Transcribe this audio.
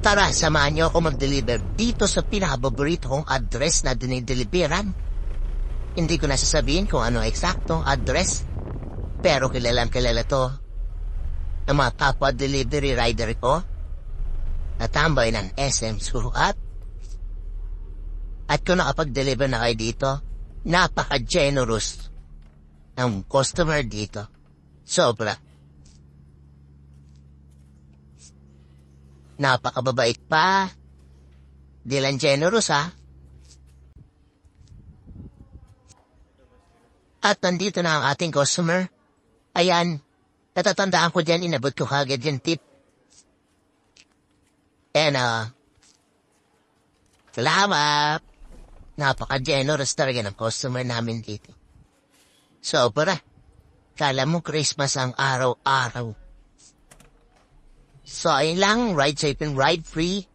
Tara, samahan niyo ako mag-deliver dito sa pinakababorito kong address na dinideliveran. Hindi ko nasasabihin kung ano eksaktong address, pero kilalang kilala to ng mga kapwa delivery rider ko na tambay ng SM Suruhat. At kung nakapag-deliver na kayo dito, napaka-generous ng customer dito. Sobra. Napakababait pa. Di lang generous ha. At nandito na ang ating customer. Ayan, natatandaan ko dyan, inabot ko kagad yung tip. And uh, salamat. Napaka-generous talaga ng customer namin dito. Sobra. Kala mo Christmas ang araw-araw. So, ayun lang, ride safe and ride free.